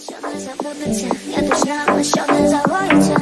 що не забудеться, є душа, що не заводиться.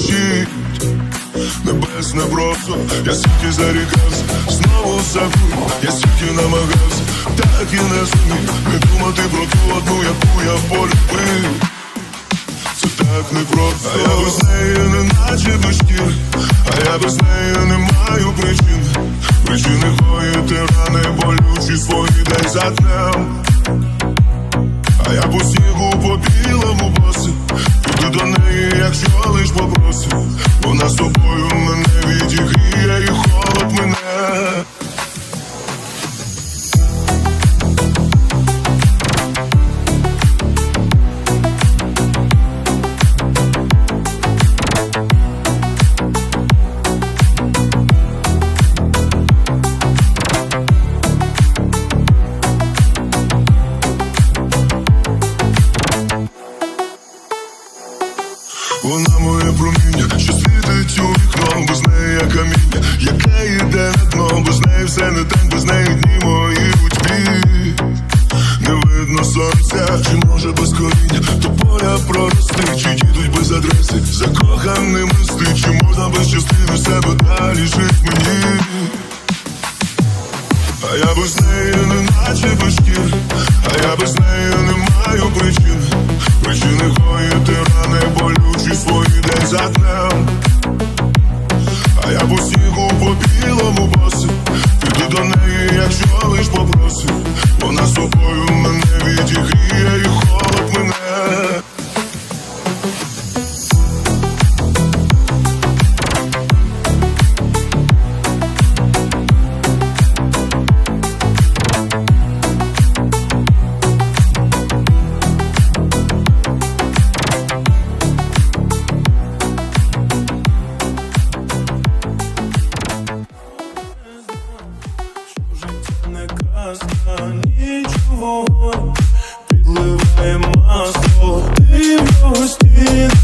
защит Небесне просто, я стільки зарікався, знову забув, я стільки намагався, так і не зумів Не думати про ту одну, яку я полюбив. Це так непросто, а я без неї не наче дощів, а я без неї не маю причин. Причини хоїти рани болючі свої дай затрем а я посігу по білому босі. Піду до неї, якщо лиш попросив Вона з тобою мене відігріє і сонця, чи може без коріння, то поля прорости, чи дідуть без адреси, закоханим мисти, чи можна без частини себе далі жить мені? А я без неї не наче без шкір, а я без неї не маю причин, причини гоїти рани, болючі свої десь за днем я в усіху по білому босі, Піду до неї, якщо лиш попросить. Вона з собою мене відіграє. in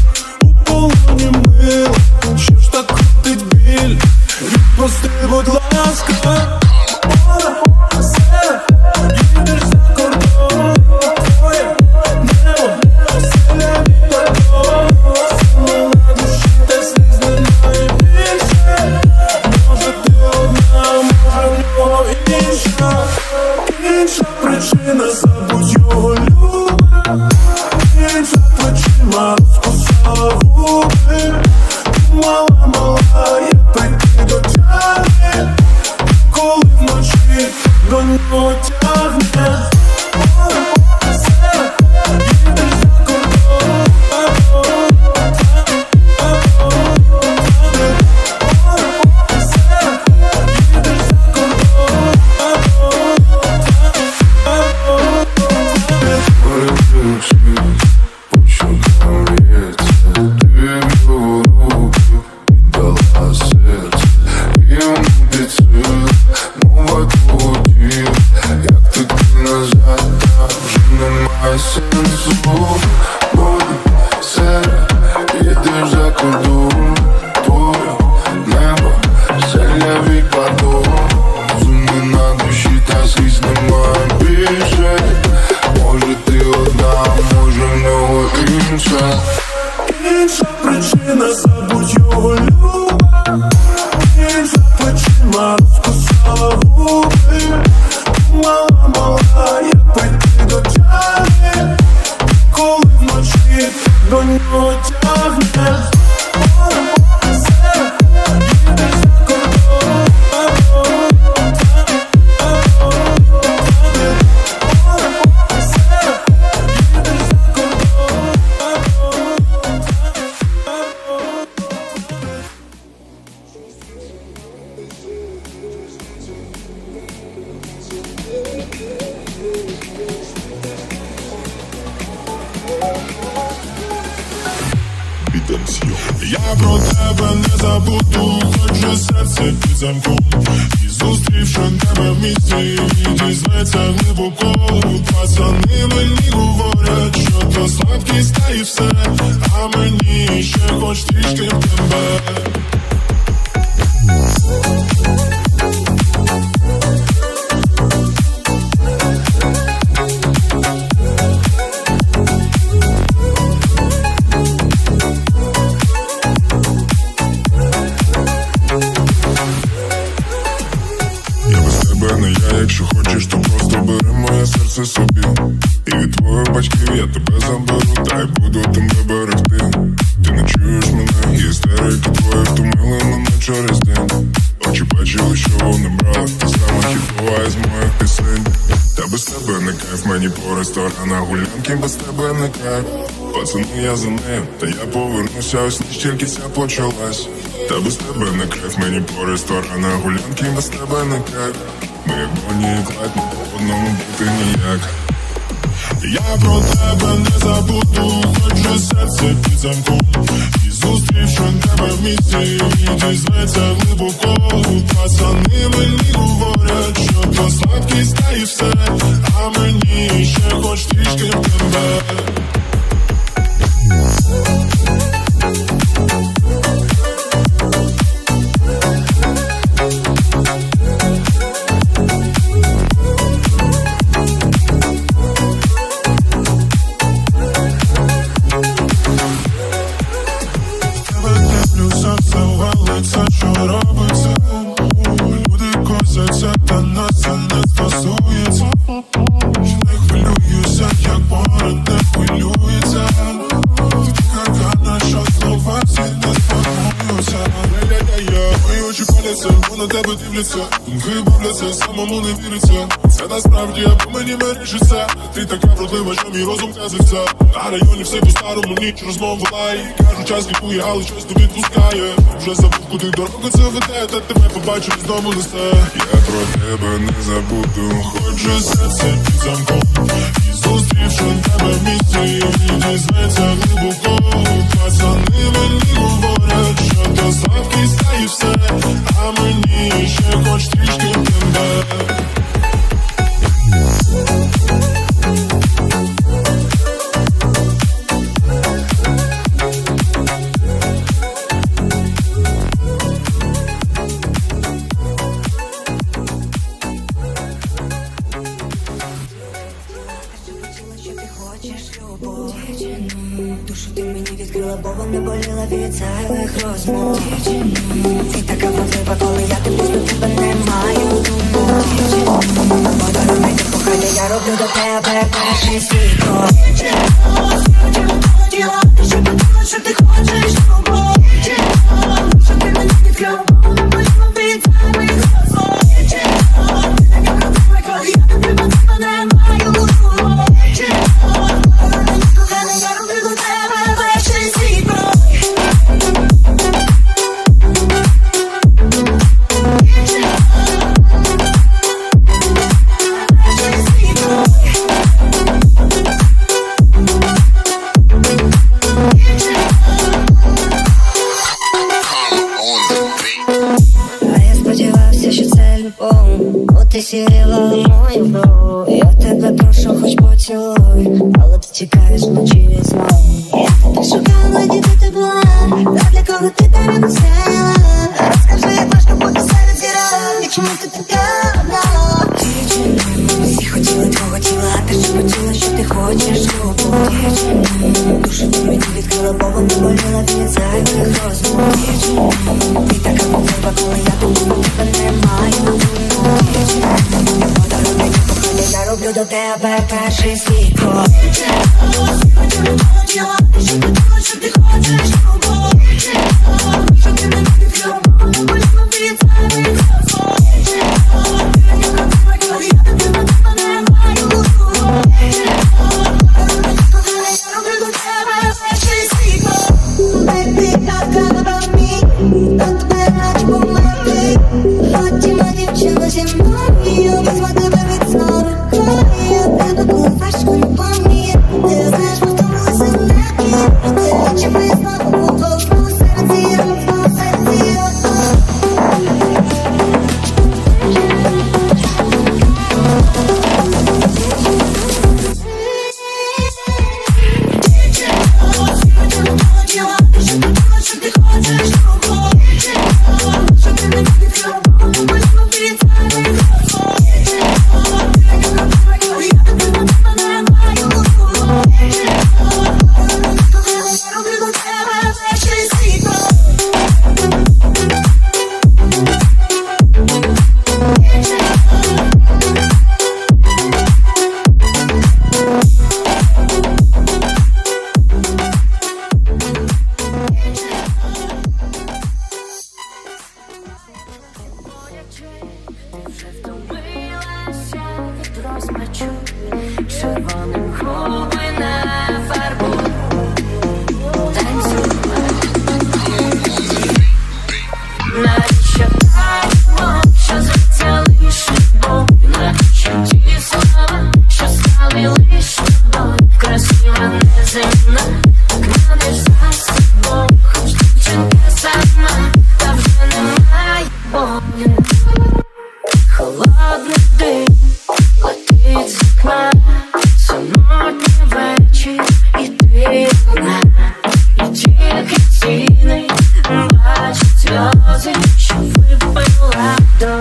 Я про тебе не забуду, хоч же серце під замком. І зустрівши тебе в місті, дізветься глибоко Пацани мені говорять, що то слабкість та все. А мені ще хоч трішки в тебе я тебе заберу, та й буду тебе берегти. Ти не чуєш мене, істерики твої втомили мене через день. Очі бачили, що вони брали, ти сама хітова із моїх пісень. Та без тебе не кайф, мені по ресторанах гулянки, без тебе не кайф. Пацани, я за нею, та я повернуся, ось ніж тільки ця почалась. Та без тебе не кайф, мені по ресторанах гулянки, без тебе не кайф. Ми як Бонні і Клайд, ми по одному бути ніяк. Я про тебе не забуду, хоч же серце під замком. І зустрівши тебе в місті, дізнається глибоко. Пацани мені говорять, що то слабкість та і все. А мені ще хоч трішки в Тебе тебе дивляться самому не віриться. Це насправді, або мені мережиться. Ти така вродлива, що мій розум казиться На районі все по-старому, ніч розмов лай Кажу, час лікує, але щось не відпускає. Вже забув, куди дорога це веде. Та тебе побачив, знову несе. Я про тебе не забуду. Хоч же серце під замком зустрівши тебе в місті Дізветься глибоко. Пацани мені говорять, що то слабкість та все А мені ще хоч трішки тебе ти хочеш, ти сірила мою бров. Я тебе прошу, хоч поцілуй, але ти тікаєш вночі знову. Я тебе шукала, де ти була, та для кого ти тебе носила. Розкажи, як важко бути серед зірок, і чому ти така одна? Дівчина, всі хотіли твого тіла, ти ж почула, що ти хочеш любов. Дівчина, душу ти мені відкрила, бо вона боліла від зайвих розмов. Дівчина, ти така важлива, коли я думаю, тебе нема. Прийду до тебе перший свій крок. Що ти хочеш, що ти хочеш, що ти хочеш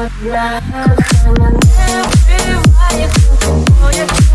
одна, кохана, не вбиває, хто тобою.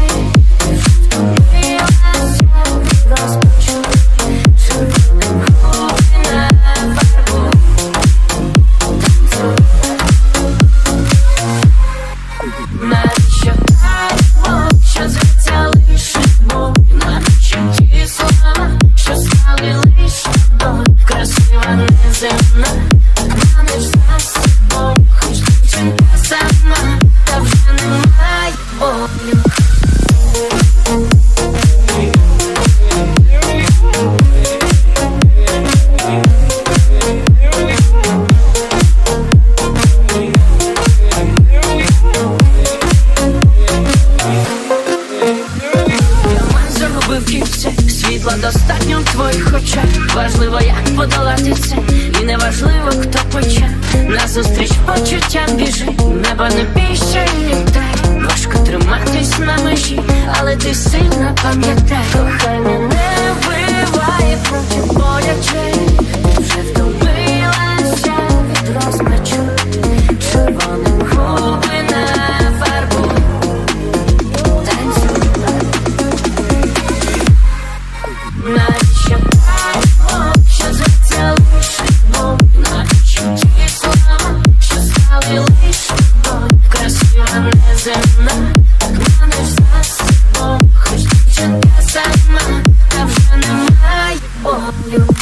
сильно пам'ятаю, Кохання не вбиває проти боляче. you.